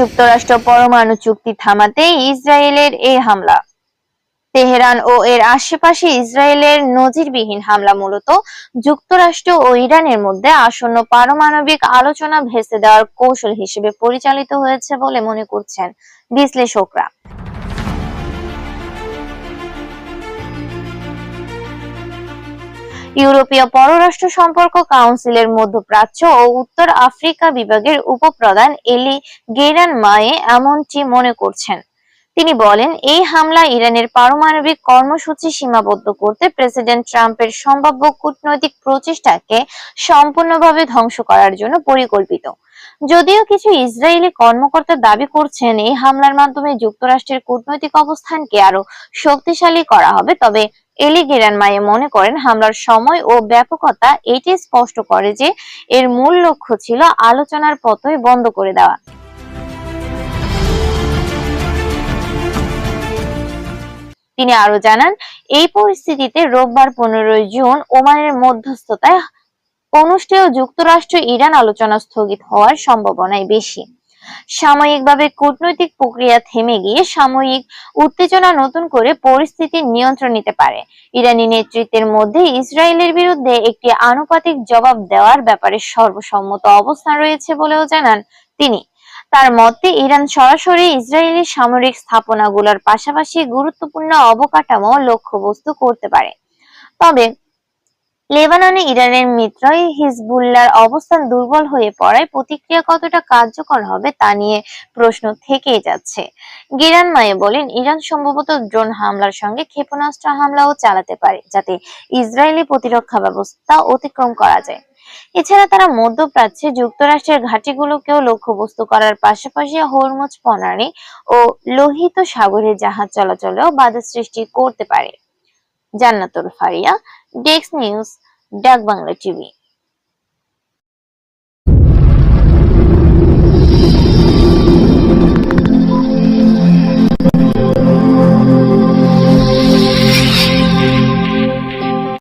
যুক্তরাষ্ট্র পরমাণু চুক্তি থামাতে ইসরায়েলের এই হামলা। তেহরান ও এর আশেপাশে ইসরায়েলের নজিরবিহীন হামলা মূলত যুক্তরাষ্ট্র ও ইরানের মধ্যে আসন্ন পারমাণবিক আলোচনা ভেসে দেওয়ার কৌশল হিসেবে পরিচালিত হয়েছে বলে মনে করছেন বিশ্লেষকরা। ইউরোপীয় পররাষ্ট্র সম্পর্ক কাউন্সিলের মধ্যপ্রাচ্য ও উত্তর আফ্রিকা বিভাগের উপপ্রধান এলি গেরান মায়ে এমনটি মনে করছেন। তিনি বলেন, এই হামলা ইরানের পারমাণবিক কর্মসূচি সীমাবদ্ধ করতে প্রেসিডেন্ট ট্রাম্পের সম্ভাব্য কূটনৈতিক প্রচেষ্টাকে সম্পূর্ণভাবে ধ্বংস করার জন্য পরিকল্পিত। যদিও কিছু ইসরায়েলি কর্মকর্তা দাবি করছেন, এই হামলার মাধ্যমে যুক্তরাষ্ট্রের কূটনৈতিক অবস্থানকে আরও শক্তিশালী করা হবে, তবে এলি গেরানমায়ে মনে করেন হামলার সময় ও ব্যাপকতা এটি স্পষ্ট করে যে এর মূল লক্ষ্য ছিল আলোচনার পথই বন্ধ করে দেওয়া। তিনি আরও জানান, এই পরিস্থিতিতে রোববার পনেরোই জুন ওমানের মধ্যস্থতায় অনুষ্ঠেয় যুক্তরাষ্ট্র ইরান আলোচনা স্থগিত হওয়ার সম্ভাবনাই বেশি। সাময়িকভাবে কূটনৈতিক প্রক্রিয়া থেমে গিয়ে সাময়িক উত্তেজনা নতুন করে পরিস্থিতি নিয়ন্ত্রণ নিতে পারে। ইরানি নেতৃত্বের মধ্যে ইসরায়েলের বিরুদ্ধে একটি আনুপাতিক জবাব দেওয়ার ব্যাপারে সর্বসম্মত অবস্থান রয়েছে বলেও জানান তিনি। তার মতে, ইরান সরাসরি ইসরায়েলি সামরিক স্থাপনাগুলোর পাশাপাশি গুরুত্বপূর্ণ অবকাঠামো লক্ষ্যবস্তু করতে পারে। তবে লেবাননে ইরানের মিত্র হিজবুল্লাহর অবস্থান দুর্বল হয়ে পড়ায় প্রতিক্রিয়া কতটা কার্যকর হবে তা নিয়ে প্রশ্ন থেকেই যাচ্ছে। গিরান মায়ে বলেন, ইরান সম্ভবত ড্রোন হামলার সঙ্গে ক্ষেপণাস্ত্র হামলাও চালাতে পারে, যাতে ইসরায়েলি প্রতিরক্ষা ব্যবস্থা অতিক্রম করা যায়। এছাড়া তারা মধ্যপ্রাচ্যে যুক্তরাষ্ট্রের ঘাঁটিগুলোকেও লক্ষ্যবস্তু করার পাশাপাশি হরমুজ প্রণালী ও লোহিত সাগরে জাহাজ চলাচলেও বাধা সৃষ্টি করতে পারে। জান্নাতুল ফারিয়া ডেস্ক নিউজ ডাক বাংলা টিভি